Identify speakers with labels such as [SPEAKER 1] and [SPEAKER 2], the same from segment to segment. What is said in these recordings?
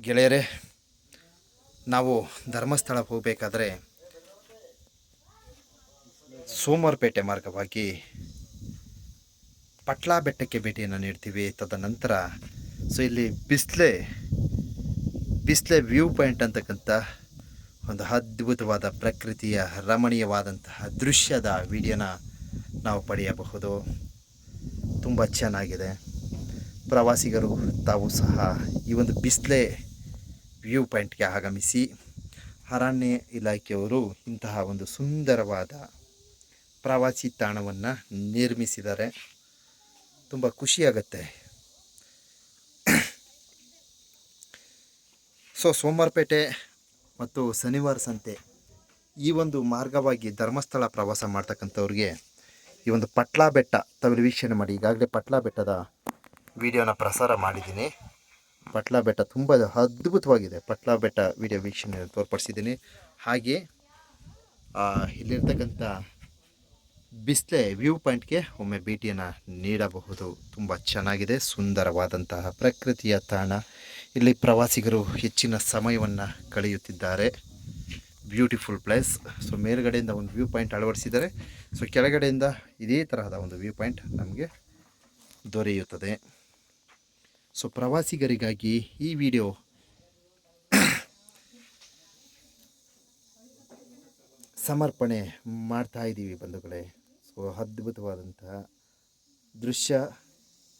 [SPEAKER 1] ಗೆಳೆಯರೇ, ನಾವು ಧರ್ಮಸ್ಥಳ ಹೋಗಬೇಕಾದ್ರೆ ಸೋಮವಾರಪೇಟೆ ಮಾರ್ಗವಾಗಿ ಪಟ್ಲಾ ಬೆಟ್ಟಕ್ಕೆ ಭೇಟಿಯನ್ನು ನೀಡ್ತೀವಿ. ತದನಂತರ ಸೊ ಇಲ್ಲಿ ಬಿಸ್ಲೆ ಬಿಸ್ಲೆ ವ್ಯೂ ಪಾಯಿಂಟ್ ಅಂತಕ್ಕಂಥ ಒಂದು ಅದ್ಭುತವಾದ ಪ್ರಕೃತಿಯ ರಮಣೀಯವಾದಂತಹ ದೃಶ್ಯದ ವಿಡಿಯೋನ ನಾವು ಪಡೆಯಬಹುದು. ತುಂಬ ಚೆನ್ನಾಗಿದೆ. ಪ್ರವಾಸಿಗರು ತಾವು ಸಹ ಈ ಒಂದು ಬಿಸ್ಲೆ ವ್ಯೂ ಪಾಯಿಂಟ್ಗೆ ಆಗಮಿಸಿ ಅರಣ್ಯ ಇಲಾಖೆಯವರು ಇಂತಹ ಒಂದು ಸುಂದರವಾದ ಪ್ರವಾಸಿ ತಾಣವನ್ನು ನಿರ್ಮಿಸಿದ್ದಾರೆ. ತುಂಬ ಖುಷಿಯಾಗತ್ತೆ ಸೊ, ಸೋಮವಾರಪೇಟೆ ಮತ್ತು ಶನಿವಾರ ಸಂತೆ ಈ ಒಂದು ಮಾರ್ಗವಾಗಿ ಧರ್ಮಸ್ಥಳ ಪ್ರವಾಸ ಮಾಡ್ತಕ್ಕಂಥವ್ರಿಗೆ ಈ ಒಂದು ಪಟ್ಲಾ ಬೆಟ್ಟ ತಾವು ವೀಕ್ಷಣೆ ಮಾಡಿ ಈಗಾಗಲೇ ಪಟ್ಲಾ ಬೆಟ್ಟದ ವಿಡಿಯೋನ ಪ್ರಸಾರ ಮಾಡಿದ್ದೀನಿ. ಪಟ್ಲಾ ಬೆಟ್ಟ ತುಂಬ ಅದ್ಭುತವಾಗಿದೆ. ಪಟ್ಲಾ ಬೆಟ್ಟ ವಿಡಿಯೋ ವೀಕ್ಷಣೆ ತೋರ್ಪಡಿಸಿದ್ದೀನಿ. ಹಾಗೆ ಇಲ್ಲಿರ್ತಕ್ಕಂಥ ಬಿಸ್ಲೆ ವ್ಯೂ ಪಾಯಿಂಟ್ಗೆ ಒಮ್ಮೆ ಭೇಟಿಯನ್ನು ನೀಡಬಹುದು. ತುಂಬ ಚೆನ್ನಾಗಿದೆ, ಸುಂದರವಾದಂತಹ ಪ್ರಕೃತಿಯ ತಾಣ. ಇಲ್ಲಿ ಪ್ರವಾಸಿಗರು ಹೆಚ್ಚಿನ ಸಮಯವನ್ನು ಕಳೆಯುತ್ತಿದ್ದಾರೆ. Beautiful place. ಸೊ, ಮೇಲುಗಡೆಯಿಂದ ಒಂದು ವ್ಯೂ ಪಾಯಿಂಟ್ ಅಳವಡಿಸಿದ್ದಾರೆ. ಸೊ, ಕೆಳಗಡೆಯಿಂದ ಇದೇ ತರಹದ ಒಂದು ವ್ಯೂ ಪಾಯಿಂಟ್ ನಮಗೆ ದೊರೆಯುತ್ತದೆ. ಸೊ ಪ್ರವಾಸಿಗರಿಗಾಗಿ ಈ ವಿಡಿಯೋ ಸಮರ್ಪಣೆ ಮಾಡ್ತಾ ಇದ್ದೀವಿ ಬಂಧುಗಳೇ. ಸೊ ಅದ್ಭುತವಾದಂತಹ ದೃಶ್ಯ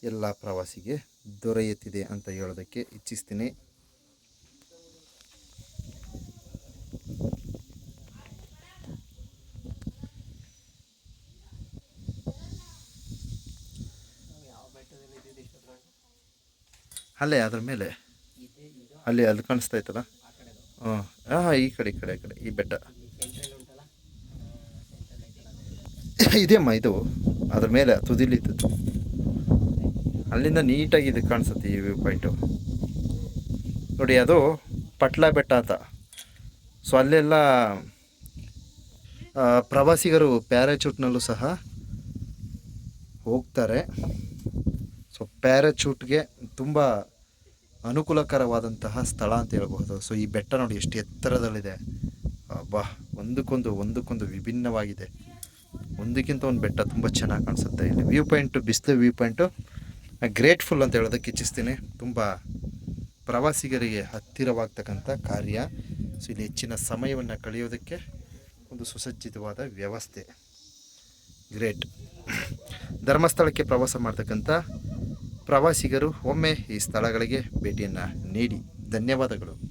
[SPEAKER 1] ಎಲ್ಲ ಪ್ರವಾಸಿಗೆ ದೊರೆಯುತ್ತಿದೆ ಅಂತ ಹೇಳೋದಕ್ಕೆ ಇಚ್ಛಿಸ್ತೀನಿ. ಅಲ್ಲೇ ಅದ್ರ ಮೇಲೆ? ಅಲ್ಲಿ ಅಲ್ಲಿ ಕಾಣಿಸ್ತಾ ಇತ್ತಲ್ಲ? ಹಾಂ ಹಾಂ ಈ ಕಡೆ ಈ ಕಡೆ ಈ ಕಡೆ, ಈ ಬೆಟ್ಟ. ಇದೆಯಮ್ಮ ಇದು? ಅದ್ರ ಮೇಲೆ ತುದಿಲಿತ್ತು ಅಲ್ಲಿಂದ ನೀಟಾಗಿ ಇದು ಕಾಣಿಸುತ್ತೆ ಈ ವ್ಯೂ ಪಾಯಿಂಟು. ನೋಡಿ, ಅದು ಪಟ್ಲ ಬೆಟ್ಟ ಅಂತ. ಸೊ ಅಲ್ಲೆಲ್ಲ ಪ್ರವಾಸಿಗರು ಪ್ಯಾರಾಚೂಟ್ನಲ್ಲೂ ಸಹ ಹೋಗ್ತಾರೆ. ಪ್ಯಾರಾಚೂಟ್ಗೆ ತುಂಬ ಅನುಕೂಲಕರವಾದಂತಹ ಸ್ಥಳ ಅಂತ ಹೇಳ್ಬಹುದು. ಸೊ ಈ ಬೆಟ್ಟ ನೋಡಿ ಎಷ್ಟು ಎತ್ತರದಲ್ಲಿದೆ. ಬಾ ಒಂದಕ್ಕೊಂದು ಒಂದಕ್ಕೊಂದು ವಿಭಿನ್ನವಾಗಿದೆ. ಒಂದಕ್ಕಿಂತ ಒಂದು ಬೆಟ್ಟ ತುಂಬ ಚೆನ್ನಾಗಿ ಕಾಣಿಸುತ್ತೆ. ಇಲ್ಲಿ ವ್ಯೂ ಪಾಯಿಂಟು, ಬಿಸಿಲು ವ್ಯೂ ಪಾಯಿಂಟು. ಗ್ರೇಟ್ಫುಲ್ ಅಂತ ಹೇಳೋದಕ್ಕೆ ಇಚ್ಛಿಸ್ತೀನಿ. ತುಂಬ ಪ್ರವಾಸಿಗರಿಗೆ ಹತ್ತಿರವಾಗ್ತಕ್ಕಂಥ ಕಾರ್ಯ. ಸೊ ಇಲ್ಲಿ ಹೆಚ್ಚಿನ ಸಮಯವನ್ನು ಕಳೆಯೋದಕ್ಕೆ ಒಂದು ಸುಸಜ್ಜಿತವಾದ ವ್ಯವಸ್ಥೆ. ಗ್ರೇಟ್. ಧರ್ಮಸ್ಥಳಕ್ಕೆ ಪ್ರವಾಸ ಮಾಡ್ತಕ್ಕಂಥ ಪ್ರವಾಸಿಗರು ಒಮ್ಮೆ ಈ ಸ್ಥಳಗಳಿಗೆ ಭೇಟಿಯನ್ನು ನೀಡಿ. ಧನ್ಯವಾದಗಳು.